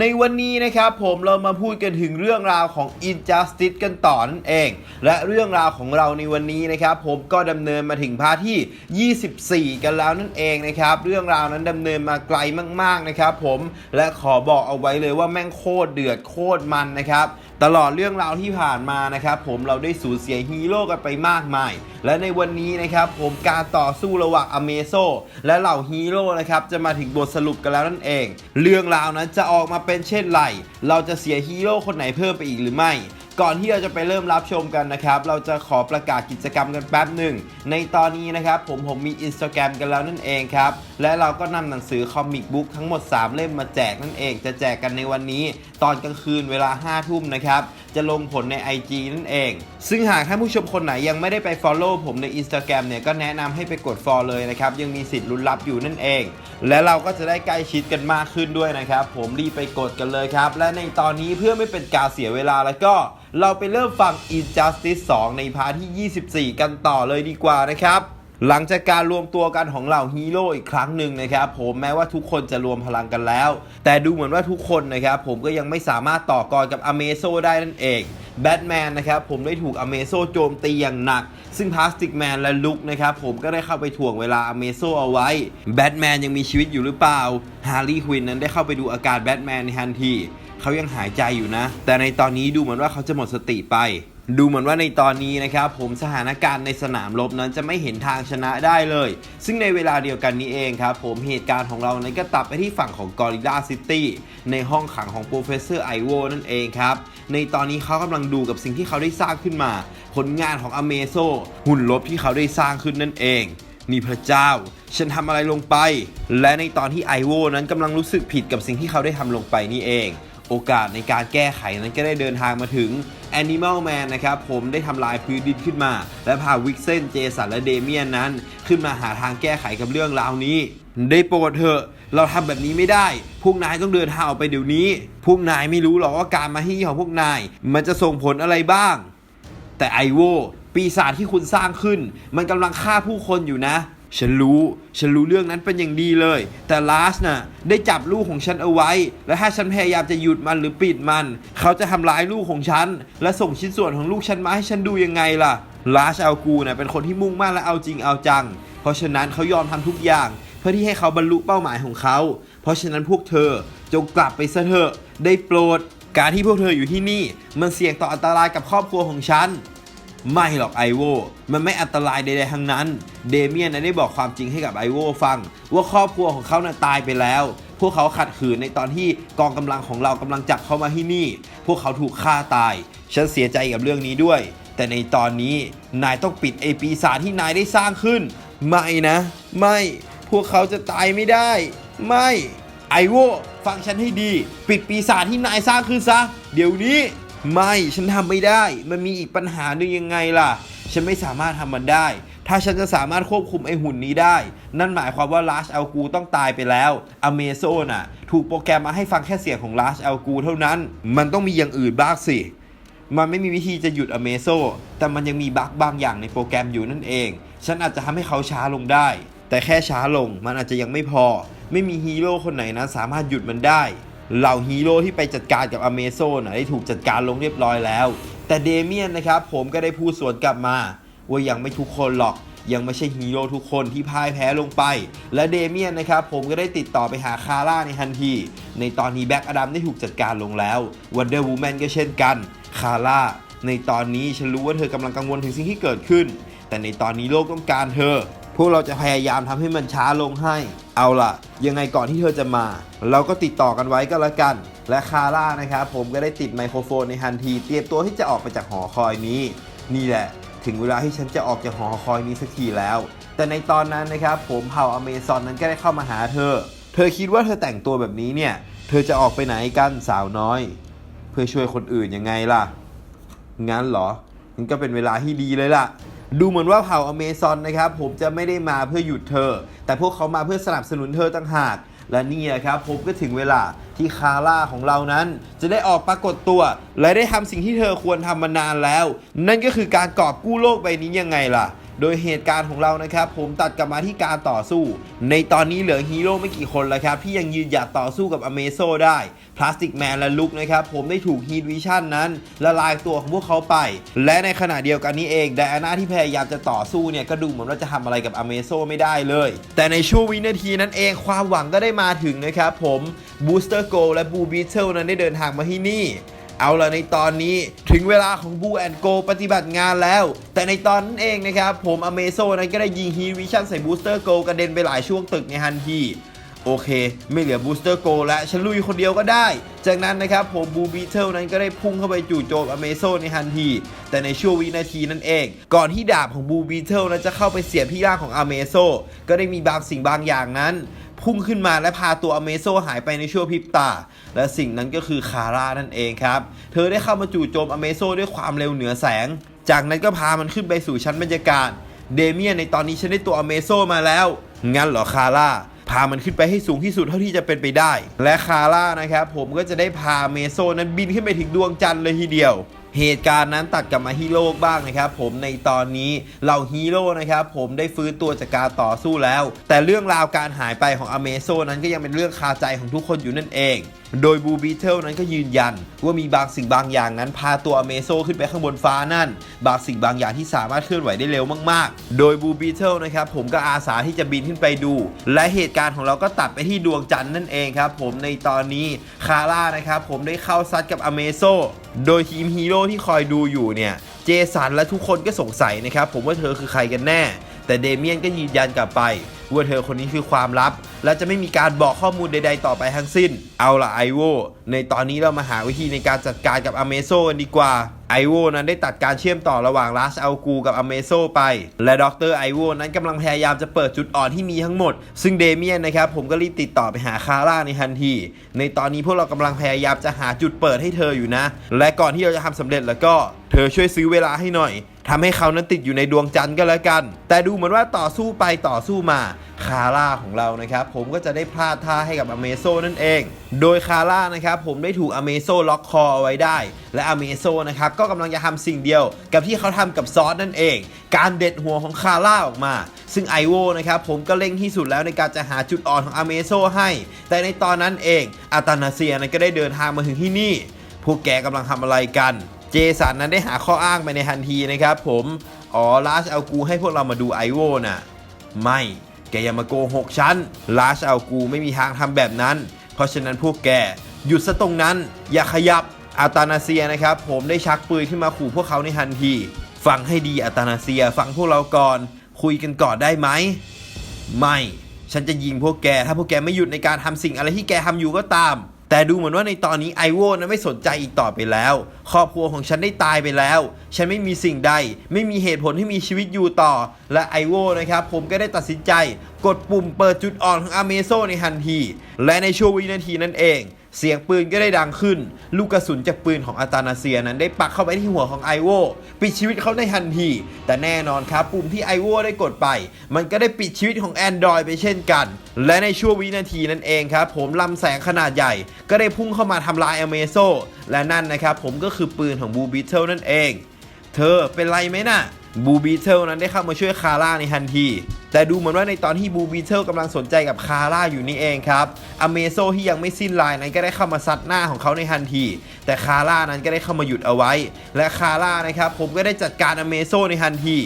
ในวันนี้นะครับผมเรามาพูดกันถึงเรื่องราวของ Injustice กันต่อนั่นเอง และเรื่องราวของเราในวันนี้นะครับผมก็ดำเนินมาถึงพาร์ทที่ 24 กันแล้วนั่นเองนะครับเรื่องราวนั้นดำเนินมาไกลมากๆนะครับผมและขอบอกเอาไว้เลยว่าแม่งโคตรเดือดโคตรมันนะครับตลอดเรื่องราวที่ผ่านมานะครับผมเราได้สูญเสียฮีโร่กันไปมากมาย และในวันนี้นะครับผมการต่อสู้ระหว่างอเมโซและเหล่าฮีโร่นะครับจะมาถึงบทสรุปกันแล้วนั่นเอง เรื่องราวนั้นจะออกมาเป็นเช่นไร เราจะเสียฮีโร่คนไหนเพิ่มไปอีกหรือไม่ ก่อนที่เราจะไปเริ่มรับชมกันนะครับ เราจะขอประกาศกิจกรรมกันแป๊บหนึ่ง ในตอนนี้นะครับผมผมมี Instagram กันแล้วนั่นเองครับ และเราก็นำหนังสือคอมิกบุ๊กทั้งหมด 3 เล่มมาแจกนั่นเอง จะแจกกันในวันนี้ ตอนกลางคืนเวลา 5 ทุ่มนะครับ จะลงผลใน IG นั่นเอง ซึ่งหากท่านผู้ชมคนไหนยังไม่ได้ไป Follow ผมใน Instagram เนี่ยก็แนะนำให้ไปกด Follow เลยนะครับ ยังมีสิทธิ์ลุ้นรับอยู่นั่นเอง และเราก็จะได้ใกล้ชิดกันมากขึ้นด้วยนะครับ ผมรีบไปกดกันเลยครับ และในตอนนี้เพื่อไม่เป็นการเสียเวลาแล้วก็เราไปเริ่มฟัง Injustice 2 ในพาร์ทที่ 24 กันต่อเลยดีกว่านะครับ หลังจากการรวมตัวกันของเหล่าฮีโร่อีกครั้งหนึ่งนะครับผมแม้ว่าทุกคนจะรวมพลังกันแล้ว แต่ดูเหมือนว่าทุกคนนะครับผมก็ยังไม่สามารถต่อกรกับอเมโซได้นั่นเองแบทแมนนะครับผมได้ถูกอเมโซโจมตีอย่างหนัก ซึ่งพลาสติกแมนและลุกนะครับผมก็ได้เข้าไปถ่วงเวลาอเมโซเอาไว้แบทแมนยังมีชีวิตอยู่หรือเปล่าฮาร์ลีควินนั้นได้เข้าไปดูอาการแบทแมนในทันทีเขายังหายใจอยู่นะ แต่ในตอนนี้ดูเหมือนว่าเขาจะหมดสติไป ดูเหมือนว่าในตอนนี้นะครับผมสถานการณ์ในสนามรบนั้นจะไม่เห็นทางชนะได้เลย ซึ่งในเวลาเดียวกันนี้เองครับผมเหตุการณ์ของเรานั้นก็ตัดไปที่ฝั่งของกอริลลาซิตี้ในห้องขังของโปรเฟสเซอร์ไอโวนั่นเองครับ ในตอนนี้เขากำลังดูกับสิ่งที่เขาได้สร้างขึ้นมา ผลงานของอเมโซหุ่นลบที่เขาได้สร้างขึ้นนั่นเองนี่พระเจ้า ฉันทำอะไรลงไป และในตอนที่ไอโวนั้นกำลังรู้สึกผิดกับสิ่งที่เขาได้ทำลงไปนี่เอง โอกาสในการแก้ไขนั้นก็ได้เดินทางมาถึง Animal Man นะครับผมได้ทำลายพื้นดินขึ้นมา และพาวิกเซนเจสันและเดเมียนนั้น ขึ้นมาหาทางแก้ไขกับเรื่องราวนี้ ได้โปรดเถอะเราทำแบบนี้ไม่ได้ พวกนายต้องเดินทางออกไปเดี๋ยวนี้ พวกนายไม่รู้หรอกว่าการมาที่ของพวกนาย มันจะส่งผลอะไรบ้าง แต่ไอโวปีศาจที่คุณสร้างขึ้น มันกำลังฆ่าผู้คนอยู่นะ ฉันรู้ ฉันรู้เรื่องนั้นเป็นอย่างดีเลย แต่ลาสน่ะได้จับลูกของฉันเอาไว้ และถ้าฉันพยายามจะหยุดมันหรือปิดมัน เขาจะทำร้ายลูกของฉัน และส่งชิ้นส่วนของลูกฉันมาให้ฉันดูยังไงล่ะ ลาสเอากูน่ะเป็นคนที่มุ่งมั่นและเอาจริงเอาจัง เพราะฉะนั้นเขายอมทำทุกอย่าง เพื่อที่ให้เขาบรรลุเป้าหมายของเขา เพราะฉะนั้นพวกเธอจงกลับไปซะเถอะ ได้โปรด การที่พวกเธออยู่ที่นี่ มันเสี่ยงต่ออันตรายกับครอบครัวของฉัน ไม่หรอกไอโวมันไม่อันตรายใดๆทั้งนั้น เดเมียนได้บอกความจริงให้กับไอโวฟัง ว่าครอบครัวของเขาน่ะตายไปแล้ว พวกเขาขัดขืนในตอนที่กองกำลังของเรากำลังจับเขามาที่นี่ พวกเขาถูกฆ่าตาย ฉันเสียใจกับเรื่องนี้ด้วย แต่ในตอนนี้นายต้องปิดไอปีศาจที่นายได้สร้างขึ้น ไม่นะ ไม่ พวกเขาจะตายไม่ได้ ไม่ไอโวฟังฉันให้ดี ปิดปีศาจที่นายสร้างขึ้นซะ เดี๋ยวนี้ ไม่ฉันทำไม่ได้ มันมีอีกปัญหาหนึ่งยังไงล่ะ ฉันไม่สามารถทำมันได้ ถ้าฉันจะสามารถควบคุมไอหุ่นนี้ได้ นั่นหมายความว่าลาชเอลกูต้องตายไปแล้วอเมโซน่ะ ถูกโปรแกรมมาให้ฟังแค่เสียงของลาชเอลกูเท่านั้น มันต้องมีอย่างอื่นบ้างสิมันไม่มีวิธีจะหยุดอเมโซแต่มันยังมีบั๊กบางอย่างในโปรแกรมอยู่นั่นเอง ฉันอาจจะทำให้เขาช้าลงได้ แต่แค่ช้าลงมันอาจจะยังไม่พอ ไม่มีฮีโร่คนไหนนะสามารถหยุดมันได้ เหล่าฮีโร่ที่ไปจัดการกับอเมโซนนะได้ถูกจัดการลงเรียบร้อยแล้ว แต่เดเมียนนะครับผมก็ได้พูดสวนกลับมาว่ายังไม่ทุกคนหรอกยังไม่ใช่ฮีโร่ทุกคนที่พ่ายแพ้ลงไป และเดเมียนนะครับผมก็ได้ติดต่อไปหาคาร่าในทันที ในตอนนี้แบ็กอดัมได้ถูกจัดการลงแล้ววันเดอร์วูแมนก็เช่นกัน คาร่า ในตอนนี้ฉันรู้ว่าเธอกำลังกังวลถึงสิ่งที่เกิดขึ้น แต่ในตอนนี้โลกต้องการเธอ พวกเราจะพยายามทำให้มันช้าลงให้ เอาล่ะ ยังไงก่อนที่เธอจะมา เราก็ติดต่อกันไว้ก็แล้วกัน และคาร่านะครับผมก็ได้ติดไมโครโฟนในทันที เตรียมตัวที่จะออกไปจากหอคอยนี้ นี่แหละ ถึงเวลาที่ฉันจะออกจากหอคอยนี้สักทีแล้ว แต่ในตอนนั้นนะครับผมเผ่าอเมซอนนั้นก็ได้เข้ามาหาเธอ เธอคิดว่าเธอแต่งตัวแบบนี้เนี่ย เธอจะออกไปไหนกันสาวน้อย เพื่อช่วยคนอื่นยังไงล่ะ งั้นเหรอ มันก็เป็นเวลาที่ดีเลยล่ะ ดูเหมือนว่าเผ่าอเมซอนนะครับผมจะไม่ได้มาเพื่อหยุดเธอ แต่พวกเขามาเพื่อสนับสนุนเธอต่างหาก และนี่นะครับผมก็ถึงเวลาที่คาร่าของเรานั้น จะได้ออกปรากฏตัว และได้ทำสิ่งที่เธอควรทำมานานแล้ว นั่นก็คือการกอบกู้โลกใบนี้ยังไงล่ะ โดยเหตุการณ์ของเรานะครับ ผมตัดกลับมาที่การต่อสู้ ในตอนนี้เหลือฮีโร่ไม่กี่คนแล้วครับ ที่ยังยืนหยัดต่อสู้กับอเมโซได้พลาสติกแมนและลุกนะครับ ผมได้ถูกฮีทวิชั่นนั้น ละลายตัวของพวกเขาไป และในขณะเดียวกันนี้เองไดอาน่าที่พยายามจะต่อสู้เนี่ยก็ดูเหมือนว่าจะทำอะไรกับอเมโซไม่ได้เลย แต่ในช่วงวินาทีนั้นเองความหวังก็ได้มาถึงนะครับผมบูสเตอร์โกและบูบีเทลนั้นได้เดินทางมาที่นี่ เอาละในตอนนี้ถึงเวลาของบูแอนโกปฏิบัติงานแล้ว แต่ในตอนนั้นเองนะครับ ผมอเมโซนั้นก็ได้ยิงฮีวิชั่นใส่บูสเตอร์โกกระเด็นไปหลายช่วงตึกในทันทีโอเค ไม่เหลือบูสเตอร์โกแล้วฉันลุยคนเดียวก็ได้ จากนั้นนะครับผมบูบีเทลนั้นก็ได้พุ่งเข้าไปจู่โจมอเมโซในทันที แต่ในช่วงวินาทีนั้นเอง ก่อนที่ดาบของบูบีเทลนั้นจะเข้าไปเสียบที่ร่างของอเมโซก็ได้มีบางสิ่งบางอย่างนั้น พุ่งขึ้นมาและพาตัวอเมโซหายไปในชั่วพริบตา และสิ่งนั้นก็คือคาร่านั่นเองครับ เธอได้เข้ามาจู่โจมอเมโซด้วยความเร็วเหนือแสง จากนั้นก็พามันขึ้นไปสู่ชั้นบรรยากาศ เดเมียนในตอนนี้ฉันได้ตัวอเมโซมาแล้ว งั้นเหรอคาร่าพามันขึ้นไปให้สูงที่สุดเท่าที่จะเป็นไปได้ และคาร่านะครับผมก็จะได้พาเมโซนั้นบินขึ้นไปถึงดวงจันทร์เลยทีเดียว เหตุการณ์นั้นตัดกลับมาที่โลกบ้างนะครับผมในตอนนี้เหล่าฮีโร่นะครับผมได้ฟื้นตัวจากการต่อสู้แล้ว แต่เรื่องราวการหายไปของอเมโซนั้นก็ยังเป็นเรื่องคาใจของทุกคนอยู่นั่นเอง โดยบูบีเทลนั้นก็ยืนยัน ว่ามีบางสิ่งบางอย่างนั้นพาตัวอเมโซขึ้นไปข้างบนฟ้านั่น บางสิ่งบางอย่างที่สามารถเคลื่อนไหวได้เร็วมากๆ โดยบูบีเทลนะครับผมก็อาสาที่จะบินขึ้นไปดู และเหตุการณ์ของเราก็ตัดไปที่ดวงจันทร์นั่นเองครับผมในตอนนี้คาร่านะครับผมได้เข้าซัดกับอเมโซ โดยทีมฮีโร่ที่คอยดูอยู่เนี่ยเจสันและทุกคนก็สงสัยนะครับผมว่าเธอคือใครกันแน่ แต่เดเมียนก็ยืนยันกลับไป ว่าเธอคนนี้คือความลับ และจะไม่มีการบอกข้อมูลใด ๆ ต่อไปทั้งสิ้น เอาล่ะไอโวในตอนนี้เรามาหาวิธีในการจัดการกับอเมโซกันดีกว่า ไอโวนั้นได้ตัดการเชื่อมต่อระหว่างลาสเอากูกับอเมโซไป และดรไอโวนั้นกำลังพยายามจะเปิดจุดอ่อนที่มีทั้งหมด ซึ่งเดเมียนนะครับผมก็รีบติดต่อไปหาคาร่าในทันที ในตอนนี้พวกเรากำลังพยายามจะหาจุดเปิดให้เธออยู่นะ และก่อนที่เราจะทำสำเร็จแล้วก็เธอช่วยซื้อเวลาให้หน่อย ทำให้เขานั้นติดอยู่ในดวงจันทร์ก็แล้วกัน แต่ดูเหมือนว่าต่อสู้ไปต่อสู้มาคาร่าของเรานะครับผมก็จะได้พลาดท่าให้กับอเมโซนั่นเอง โดยคาร่านะครับผมได้ถูกอเมโซล็อกคอเอาไว้ได้ และอเมโซนะครับก็กำลังจะทำสิ่งเดียว กับที่เขาทำกับซอสนั่นเอง การเด็ดหัวของคาร่าออกมา ซึ่งไอโวนะครับผมก็เร่งที่สุดแล้วในการจะหาจุดอ่อนของอเมโซให้ แต่ในตอนนั้นเองอาตานาเซียนั้นก็ได้เดินทางมาถึงที่นี่พวกแกกำลังทำอะไรกัน เจสันนั้นได้หาข้ออ้างไปในทันทีนะครับผมอ๋อลาชเอากูให้พวกเรามาดูไอโวน่ะ ไม่แกอย่ามาโกหกฉันลาชเอากูไม่มีทางทำแบบนั้น เพราะฉะนั้นพวกแกหยุดซะตรงนั้น อย่าขยับอาตานาเซียนะครับ ผมได้ชักปืนขึ้นมาขู่พวกเขาในทันทีฟังให้ดีอาตานาเซียฟังพวกเราก่อน คุยกันก่อนได้ไหมไม่ ฉันจะยิงพวกแก ถ้าพวกแกไม่หยุดในการทำสิ่งอะไรที่แกทำอยู่ก็ตาม แต่ดูเหมือนว่าในตอนนี้ไอโวนั้นไม่สนใจอีกต่อไปแล้ว ครอบครัวของฉันได้ตายไปแล้ว ฉันไม่มีสิ่งใด ไม่มีเหตุผลที่มีชีวิตอยู่ต่อ และไอโวนะครับผมก็ได้ตัดสินใจ กดปุ่มเปิดจุดอ่อนของอเมโซในทันที และในช่วงวินาทีนั้นเอง เสียงปืนก็ได้ดังขึ้น ลูกกระสุนจากปืนของอาตานาเซียนั้นได้ปักเข้าไปที่หัวของไอโวปิดชีวิตเขาในทันที แต่แน่นอนครับปุ่มที่ไอโวได้กดไป มันก็ได้ปิดชีวิตของ Android ไปเช่นกัน และในช่วงวินาทีนั้นเองครับผมลำแสงขนาดใหญ่ ก็ได้พุ่งเข้ามาทำลายอเมโซและนั่นนะครับผมก็คือปืนของบูบิเทลนั่นเอง เธอเป็นไรไหมน่ะบูบีเทลนั้นได้เข้ามาช่วยคาร่าในทันที แต่ดูเหมือนว่าในตอนที่บูบีเทลกำลังสนใจกับคาร่าอยู่นี่เองครับ อเมโซที่ยังไม่สิ้นลายนั้นก็ได้เข้ามาซัดหน้าของเขาในทันที แต่คาร่านั้นก็ได้เข้ามาหยุดเอาไว้ และคาร่านะครับผมก็ได้จัดการอเมโซในทันที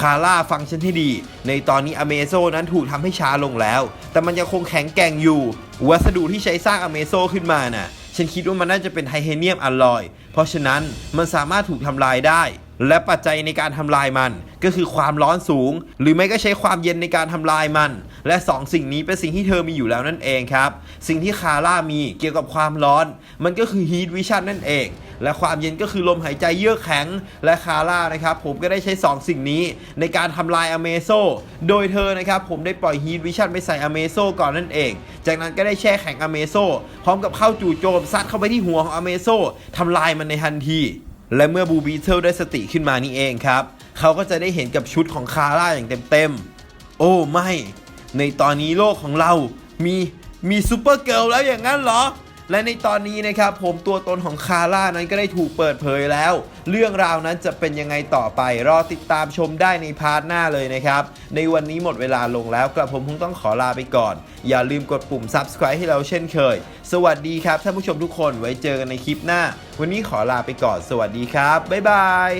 คาร่าฟังฉันให้ดี ในตอนนี้อเมโซนั้นถูกทำให้ช้าลงแล้ว แต่มันยังคงแข็งแกร่งอยู่ วัสดุที่ใช้สร้างอเมโซขึ้นมาน่ะ ฉันคิดว่ามันน่าจะเป็นไทเทเนียมอลลอย เพราะฉะนั้นมันสามารถถูกทำลายได้ และปัจจัยในการทำลายมัน ก็คือความร้อนสูง หรือไม่ก็ใช้ความเย็นในการทำลายมัน และ 2 สิ่งนี้เป็นสิ่งที่เธอมีอยู่แล้วนั่นเองครับ สิ่งที่คาร่ามีเกี่ยวกับความร้อน มันก็คือ heat vision นั่นเอง และความเย็นก็คือลมหายใจเยือกแข็ง และคาร่านะครับผมก็ได้ใช้ 2 สิ่งนี้ในการทำลายอเมโซโดยเธอนะครับผมได้ปล่อย heat vision ไปใส่อเมโซก่อนนั่นเอง จากนั้นก็ได้แช่แข็งอเมโซพร้อมกับเข้าจู่โจมซัดเข้าไปที่หัวของอเมโซทำลายมันในทันที และเมื่อบูบีเทลได้สติขึ้นมานี่เองครับ เขาก็จะได้เห็นกับชุดของคาร่าอย่างเต็มๆ โอ้ไม่ ในตอนนี้โลกของเรามีมีซูเปอร์เกิร์ลแล้วอย่างนั้นเหรอ และในตอนนี้นะครับผมตัวตนของคาร่านั้นก็ได้ถูกเปิดเผยแล้ว เรื่องราวนั้นจะเป็นยังไงต่อไป รอติดตามชมได้ในพาร์ทหน้าเลยนะครับ ในวันนี้หมดเวลาลงแล้วกระผมคงต้องขอลาไปก่อน อย่าลืมกดปุ่ม subscribe ให้เราเช่นเคย สวัสดีครับท่านผู้ชมทุกคนไว้เจอกันในคลิปหน้า วันนี้ขอลาไปก่อน สวัสดีครับบ๊ายบาย